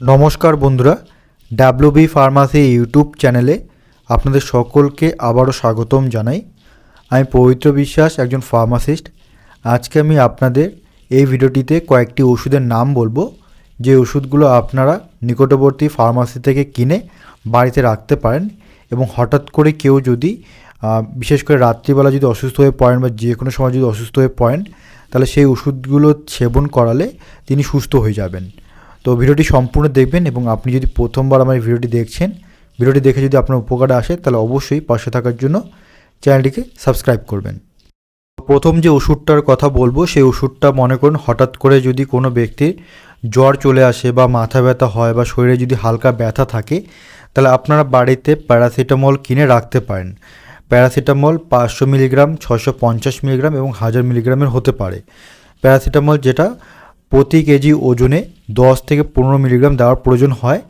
নমস্কার বন্ধুরা, WB pharmacy YouTube চ্যানেলে আপনাদের সকলকে আবারও স্বাগতম জানাই। আমি পবিত্র বিশ্বাস, একজন ফার্মাসিস্ট। আজকে আমি আপনাদের এই ভিডিওটিতে কয়েকটি ওষুধের নাম বলব। যে ওষুধগুলো আপনারা নিকটবর্তী ফার্মাসি থেকে কিনে বাড়িতে রাখতে পারেন এবং হঠাৎ করে কেউ যদি বিশেষ করে রাত্রিবেলা যদি অসুস্থ হয়ে পড়েন বা যে কোনো সময় যদি অসুস্থ হয়ে পড়েন, তাহলে সেই ওষুধগুলো সেবন করালে তিনি সুস্থ হয়ে যাবেন। তো ভিডিওটি সম্পূর্ণ দেখবেন এবং আপনি যদি প্রথমবার আমার ভিডিওটি দেখছেন, ভিডিওটি দেখে যদি আপনার উপকারে আসে, তাহলে অবশ্যই পাশে থাকার জন্য চ্যানেলটিকে সাবস্ক্রাইব করবেন। প্রথম যে ওষুধটার কথা বলব, সেই ওষুধটা মনে করুন, হঠাৎ করে যদি কোনো ব্যক্তির জ্বর চলে আসে বা মাথা ব্যথা হয় বা শরীরে যদি হালকা ব্যথা থাকে, তাহলে আপনারা বাড়িতে প্যারাসিটামল কিনে রাখতে পারেন। প্যারাসিটামল পাঁচশো মিলিগ্রাম ছশো পঞ্চাশ মিলিগ্রাম এবং হাজার মিলিগ্রামের হতে পারে। প্যারাসিটামল যেটা প্রতি কেজি ওজনে দশ থেকে পনেরো মিলিগ্রাম দেওয়ার প্রয়োজন হয়।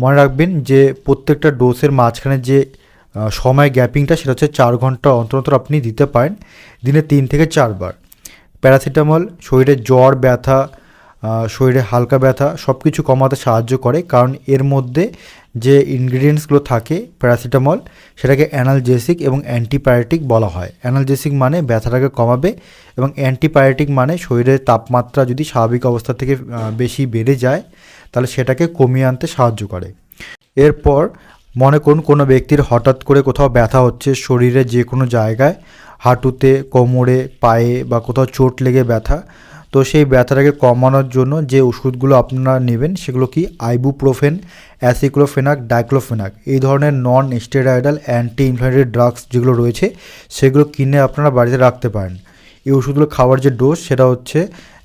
মনে রাখবেন যে প্রত্যেকটা ডোসের মাঝখানে যে সময় গ্যাপিংটা সেটা হচ্ছে চার ঘণ্টা অন্তর অন্তর আপনি দিতে পারেন, দিনে তিন থেকে চারবার প্যারাসিটামল শরীরে জ্বর, ব্যথা শরীরে হালকা ব্যথা সব কিছু কমাতে সাহায্য করে, কারণ এর মধ্যে যে ইনগ্রিডিয়েন্টসগুলো থাকে প্যারাসিটামল সেটাকে অ্যানালজেসিক এবং অ্যান্টিবায়োটিক বলা হয়। অ্যানালজেসিক মানে ব্যথাটাকে কমাবে এবং অ্যান্টিবায়োটিক মানে শরীরের তাপমাত্রা যদি স্বাভাবিক অবস্থা থেকে বেশি বেড়ে যায়, তাহলে সেটাকে কমিয়ে আনতে সাহায্য করে। এরপর মনে করুন কোনো ব্যক্তির হঠাৎ করে কোথাও ব্যথা হচ্ছে, শরীরে যে কোনো জায়গায়, হাঁটুতে, কোমরে, পায়ে বা কোথাও চোট লেগে ব্যথা তো সেই ব্যথাটাকে কমানোর জন্য যে ওষুধগুলো আপনারা নেবেন সেগুলো কি আইবুপ্রোফেন, অ্যাসিক্লোফেনাক, ডাইক্লোফেনাক, এই ধরনের non steroidal anti inflammatory drugs যেগুলো রয়েছে, সেগুলো কিনে আপনারা বাড়িতে রাখতে পারেন। এই ওষুধগুলো খাওয়ার যে ডোজ সেটা হচ্ছে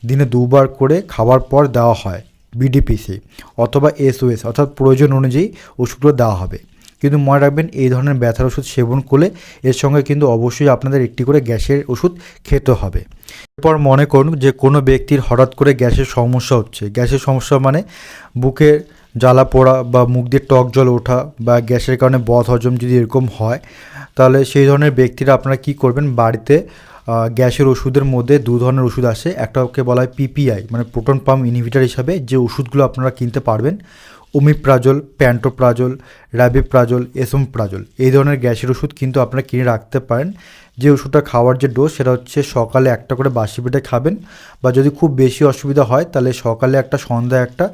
দিনে দুবার করে খাওয়ার পর দেওয়া হয় বিডিপিসি অথবা এসওএস অর্থাৎ প্রয়োজন অনুযায়ী ওষুধগুলো দেওয়া হবে। কিন্তু মনে রাখবেন এই ধরনের ব্যথার ওষুধ সেবন করলে এর সঙ্গে কিন্তু অবশ্যই আপনাদের একটি করে গ্যাসের ওষুধ খেতে হবে। এরপর মনে করুন যে কোনো ব্যক্তির হঠাৎ করে গ্যাসের সমস্যা হচ্ছে। গ্যাসের সমস্যা মানে বুকে জ্বালা পোড়া বা মুখ দিয়ে টক জল ওঠা বা গ্যাসের কারণে বদ হজম যদি এরকম হয়, তাহলে সেই ধরনের ব্যক্তিরা আপনারা কি করবেন? বাড়িতে গ্যাসের ওষুধের মধ্যে দু ধরনের ওষুধ আসে। একটাকে বলা হয় পিপিআই মানে প্রোটন পাম্প ইনহিবিটার হিসাবে যে ওষুধগুলো আপনারা কিনতে পারবেন ওমিপ্রাজল প্যান্টোপ্রাজল র্যাবিপ্রাজল এসোমপ্রাজল এই ধরনের গ্যাসের ওষুধ কিন্তু আপনারা কিনে রাখতে পারেন। যে ওষুধটা খাওয়ার যে ডোজ সেটা হচ্ছে সকালে একটা করে বাসি পেটে খাবেন বা যদি খুব বেশি অসুবিধা হয় তাহলে সকালে একটা সন্ধ্যায় একটা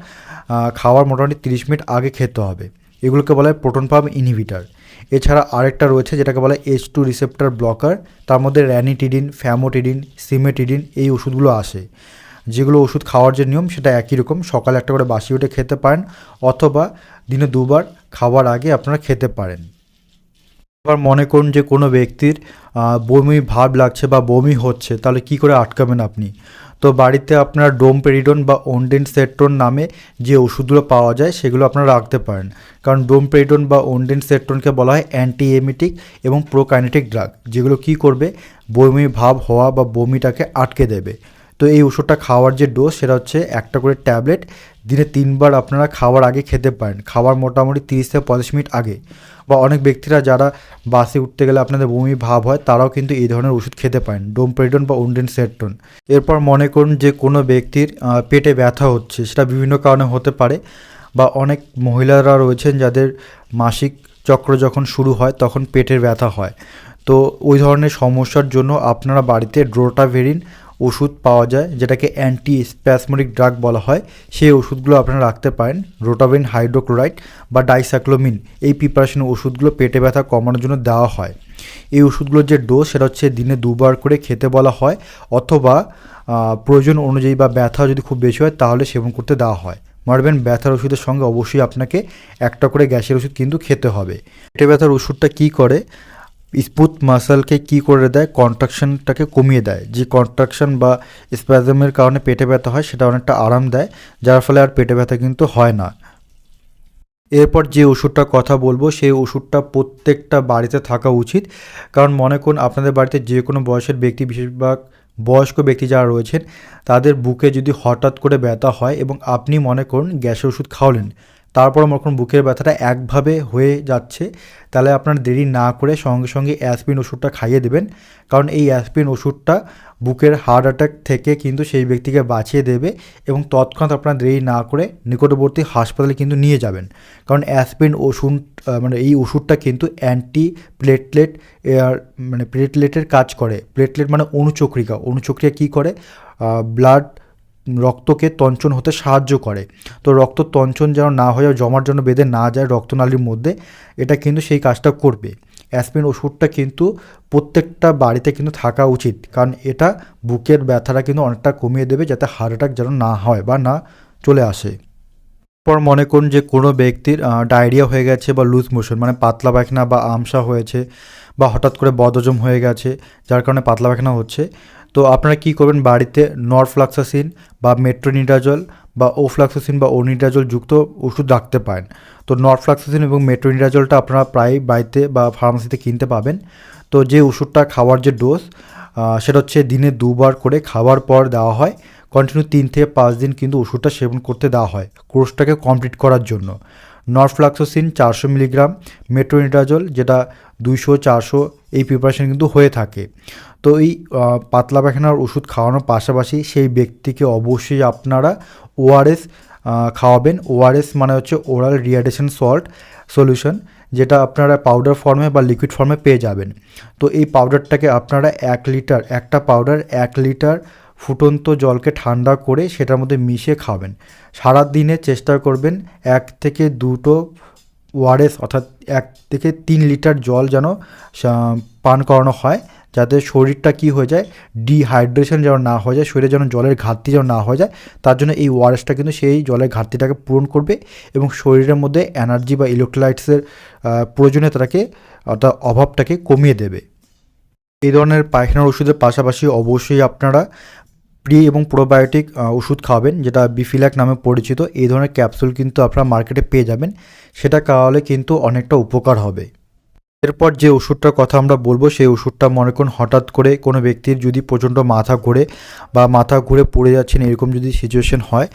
খাওয়ার মোটামুটি তিরিশ মিনিট আগে খেতে হবে। এগুলোকে বলা হয় প্রোটন পাম্প ইনহিবিটার। এছাড়া আরেকটা রয়েছে যেটাকে বলা হয় এইচ টু রিসেপ্টার ব্লকার তার মধ্যে র্যানিটিডিন ফ্যামোটিডিন সিমেটিডিন এই ওষুধগুলো আসে। যেগুলো ওষুধ খাওয়ার যে নিয়ম সেটা একই রকম। সকালে একটা করে বাসি উঠে খেতে পারেন অথবা দিনে দুবার খাওয়ার আগে আপনারা খেতে পারেন। এবার মনে করুন যে কোনো ব্যক্তির বমি ভাব লাগছে বা বমি হচ্ছে, তাহলে কি করে আটকাবেন আপনি? তো বাড়িতে আপনার ডোমপেরিডন বা ওনডেন সেট্রন নামে যে ওষুধগুলো পাওয়া যায়, সেগুলো আপনারা রাখতে পারেন। কারণ ডোমপেরিডন বা ওনডেন সেট্রনকে বলা হয় অ্যান্টি এমিটিক এবং প্রোকাইনেটিক ড্রাগ, যেগুলো কি করবে? বমি ভাব হওয়া বা বমিটাকে আটকে দেবে। তো এই ওষুধটা খাওয়ার যে ডোজ সেটা হচ্ছে একটা করে ট্যাবলেট দিনে তিনবার আপনারা খাওয়ার আগে খেতে পারেন। খাওয়ার মোটামুটি তিরিশ থেকে পঁয়ত্রিশ মিনিট আগে। বা অনেক ব্যক্তিরা যারা বাসে উঠতে গেলে আপনাদের বমি ভাব হয়, তারাও কিন্তু এই ধরনের ওষুধ খেতে পারেন। ডোমপেরিডন বা উন্ডেন সেট্রন এরপর মনে করুন যে কোনো ব্যক্তির পেটে ব্যথা হচ্ছে, সেটা বিভিন্ন কারণে হতে পারে বা অনেক মহিলারা রয়েছেন যাদের মাসিক চক্র যখন শুরু হয়, তখন পেটের ব্যথা হয়। তো ওই ধরনের সমস্যার জন্য আপনারা বাড়িতে ড্রোটাভেরিন ওষুধ পাওয়া যায়, যেটাকে অ্যান্টি স্প্যাসমোডিক ড্রাগ বলা হয়। সেই ওষুধগুলো আপনারা রাখতে পারেন রোটাভিন হাইড্রোক্লোরাইড বা ডাইসাক্লোমিন এই প্রিপারেশন ওষুধগুলো পেটে ব্যথা কমানোর জন্য দেওয়া হয়। এই ওষুধগুলোর যে ডোজ সেটা হচ্ছে দিনে দুবার করে খেতে বলা হয়, অথবা প্রয়োজন অনুযায়ী বা ব্যথা যদি খুব বেশি হয়, তাহলে সেবন করতে দেওয়া হয়। মারবেন ব্যথার ওষুধের সঙ্গে অবশ্যই আপনাকে একটা করে গ্যাসের ওষুধ কিন্তু খেতে হবে। পেটে ব্যথার ওষুধটা কী করে? স্পুথ মাসেলকে কি করে দেয়? কন্ট্রাকশনটাকে কমিয়ে দেয়। যে কন্ট্রাকশন বা স্প্যাজমের কারণে পেটে ব্যথা হয়, সেটা অনেকটা আরাম দেয়, যার ফলে আর পেটে ব্যথা কিন্তু হয় না। এরপর যে ওষুধটার কথা বলব, সেই ওষুধটা প্রত্যেকটা বাড়িতে থাকা উচিত। কারণ মনে করুন, আপনাদের বাড়িতে যে কোনো বয়সের ব্যক্তি, বেশিরভাগ বয়স্ক ব্যক্তি যারা রয়েছেন, তাদের বুকে যদি হঠাৎ করে ব্যথা হয় এবং আপনি মনে করুন গ্যাসের ওষুধ খাওয়ালেন তারপর যখন বুকের ব্যথাটা একভাবে হয়ে যাচ্ছে, তাহলে আপনার দেরি না করে সঙ্গে সঙ্গে অ্যাসপিন ওষুধটা খাইয়ে দেবেন। কারণ এই অ্যাসপিন ওষুধটা বুকের হার্ট অ্যাটাক থেকে কিন্তু সেই ব্যক্তিকে বাঁচিয়ে দেবে এবং তৎক্ষণাৎ আপনার দেরি না করে নিকটবর্তী হাসপাতালে কিন্তু নিয়ে যাবেন। কারণ অ্যাসপিন ওষুধ মানে এই ওষুধটা কিন্তু অ্যান্টি প্লেটলেট মানে প্লেটলেটের কাজ করে। প্লেটলেট মানে অণুচক্রিকা অণুচক্রিয়া কী করে? ব্লাড রক্তকে তঞ্চন হতে সাহায্য করে। তো রক্ত তঞ্চন যেন না হয়ে জমার জন্য বেঁধে না যায় রক্তনালীর মধ্যে, এটা কিন্তু সেই কাজটা করবে। অ্যাসপিন ওষুধটা কিন্তু প্রত্যেকটা বাড়িতে কিন্তু থাকা উচিত, কারণ এটা বুকের ব্যথাটা কিন্তু অনেকটা কমিয়ে দেবে যাতে হার্ট অ্যাটাক যেন না হয় বা না চলে আসে। পর মনে করুন যে কোনো ব্যক্তির ডায়রিয়া হয়ে গেছে বা লুজ মোশন মানে পাতলা পায়খানা বা আমসা হয়েছে বা হঠাৎ করে বদহজম হয়ে গেছে, যার কারণে পাতলা পায়খানা হচ্ছে তো আপনারা কী করবেন, বাড়িতে নরফ্লাক্সাসিন বা মেট্রোনিডাজল বা ওফ্লাক্সাসিন বা ওনিডাজল যুক্ত ওষুধ রাখতে পারেন। তো নরফ্লাক্সাসিন এবং মেট্রোনিডাজলটা আপনারা প্রায় বাড়িতে বা ফার্মাসিতে কিনতে পাবেন। তো যে ওষুধটা খাওয়ার যে ডোজ সেটা হচ্ছে দিনে দুবার করে খাওয়ার পর দেওয়া হয়। কন্টিনিউ তিন থেকে পাঁচ দিন কিন্তু ওষুধটা সেবন করতে দেওয়া হয় কোর্সটাকে কমপ্লিট করার জন্য। নরফ্লাক্সোসিন চারশো মিলিগ্রাম, মেট্রোনিডাজল যেটা দুইশো, চারশো এই প্রিপারেশন কিন্তু হয়ে থাকে। তো এই পাতলা পায়খানার ওষুধ খাওয়ানোর পাশাপাশি সেই ব্যক্তিকে অবশ্যই আপনারা ওআরএস খাওয়াবেন। ওআরএস মানে হচ্ছে ওরাল রিয়াডেশন সল্ট সলিউশন, যেটা আপনারা পাউডার ফর্মে বা লিকুইড ফর্মে পেয়ে যাবেন। তো এই পাউডারটাকে আপনারা এক লিটার, একটা পাউডার এক লিটার ফুটন্ত জলকে ঠান্ডা করে সেটার মধ্যে মিশিয়ে খাবেন সারা দিনে চেষ্টা করবেন এক থেকে দুটো ওয়ারেস অর্থাৎ এক থেকে তিন লিটার জল যেন পান করানো হয়। যাতে শরীরটা কি হয়ে যায় ডিহাইড্রেশন যেন না হয়ে যায়, শরীরে যেন জলের ঘাটতি যেন না হয়ে যায়, তার জন্য এই ওয়ারেসটা কিন্তু সেই জলের ঘাটতিটাকে পূরণ করবে এবং শরীরের মধ্যে এনার্জি বা ইলেকট্রোলাইটসের প্রয়োজনীয়তাটাকে, অর্থাৎ অভাবটাকে কমিয়ে দেবে। এই ধরনের পায়খানার ওষুধের পাশাপাশি অবশ্যই আপনারা প্রি এবং প্রোবায়োটিক ওষুধ খাওয়াবেন, যেটা বিফিল্যাক নামে পরিচিত। এই ধরনের ক্যাপসুল কিন্তু আপনারা মার্কেটে পেয়ে যাবেন। সেটা খাওয়ালে কিন্তু অনেকটা উপকার হবে। এরপর যে ওষুধটার কথা আমরা বলব, সেই ওষুধটা মনে করুন হঠাৎ করে কোনো ব্যক্তির যদি প্রচণ্ড মাথা ঘুরে বা মাথা ঘুরে পড়ে যাচ্ছেন এরকম যদি সিচুয়েশন হয়,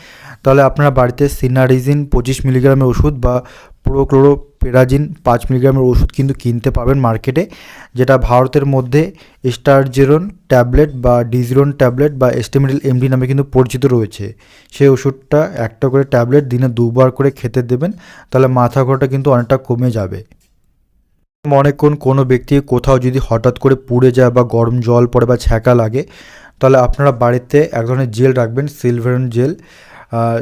তাহলে আপনারা বাড়িতে সিনারিজিন পঁচিশ মিলিগ্রামের ওষুধ বা প্রোক্লোরোপেরাজিন পাঁচ মিলিগ্রামের ওষুধ কিন্তু কিনতে পাবেন মার্কেটে, যেটা ভারতের মধ্যে স্টারজেরন ট্যাবলেট বা ডিজিরন ট্যাবলেট বা এস্টিমেডিল এমডি নামে কিন্তু পরিচিত রয়েছে। সেই ওষুধটা একটা করে ট্যাবলেট দিনে দুবার করে খেতে দেবেন, তাহলে মাথা ঘোরাটা কিন্তু অনেকটা কমে যাবে। করুন কোনো ব্যক্তি কোথাও যদি হঠাৎ করে পুড়ে যায় বা গরম জল পড়ে বা ছ্যাঁকা লাগে, তাহলে আপনারা বাড়িতে এক ধরনের জেল রাখবেন, সিলভারন জেল।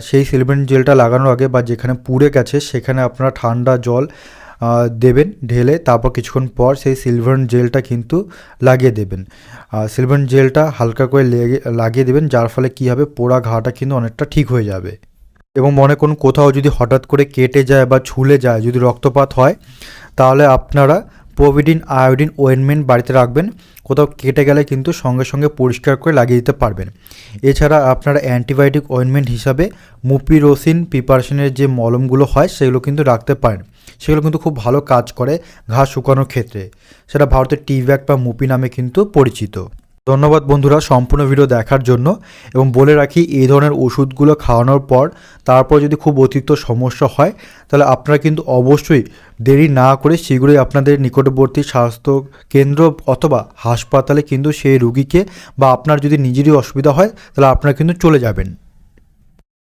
সেই সিলভারন জেলটা লাগানোর আগে বা যেখানে পুড়ে গেছে, সেখানে আপনারা ঠান্ডা জল দেবেন, ঢেলে তারপর কিছুক্ষণ পর সেই সিলভারন জেলটা কিন্তু লাগিয়ে দেবেন। সিলভারন জেলটা হালকা করে লেগে, লাগিয়ে দেবেন, যার ফলে কী হবে, পোড়া ঘাটা কিন্তু অনেকটা ঠিক হয়ে যাবে। এবং মনে করুন কোথাও যদি হঠাৎ করে কেটে যায় বা ছুলে যায়, যদি রক্তপাত হয়, তাহলে আপনারা প্রোভিডিন, আয়োডিন ওয়েনমেন্ট বাড়িতে রাখবেন। কোথাও কেটে গেলে কিন্তু সঙ্গে সঙ্গে পরিষ্কার করে লাগিয়ে দিতে পারবেন। এছাড়া আপনারা অ্যান্টিবায়োটিক ওয়েনমেন্ট হিসাবে মুপিরোসিন প্রিপারেশনের যে মলমগুলো হয়, সেগুলো কিন্তু রাখতে পারেন। সেগুলো কিন্তু খুব ভালো কাজ করে ঘা শুকানোর ক্ষেত্রে। সেটা ভারতের টিভ্যাক বা মুপি নামে কিন্তু পরিচিত। ধন্যবাদ বন্ধুরা সম্পূর্ণ ভিডিও দেখার জন্য এবং বলে রাখি, এই ধরনের ওষুধগুলো খাওয়ানোর পর তারপর যদি খুব অতিরিক্ত সমস্যা হয়, তাহলে আপনারা কিন্তু অবশ্যই দেরি না করে সেগুলোই আপনাদের নিকটবর্তী স্বাস্থ্য কেন্দ্র অথবা হাসপাতালে কিন্তু সেই রুগীকে বা আপনার যদি নিজেরই অসুবিধা হয়, তাহলে আপনারা কিন্তু চলে যাবেন।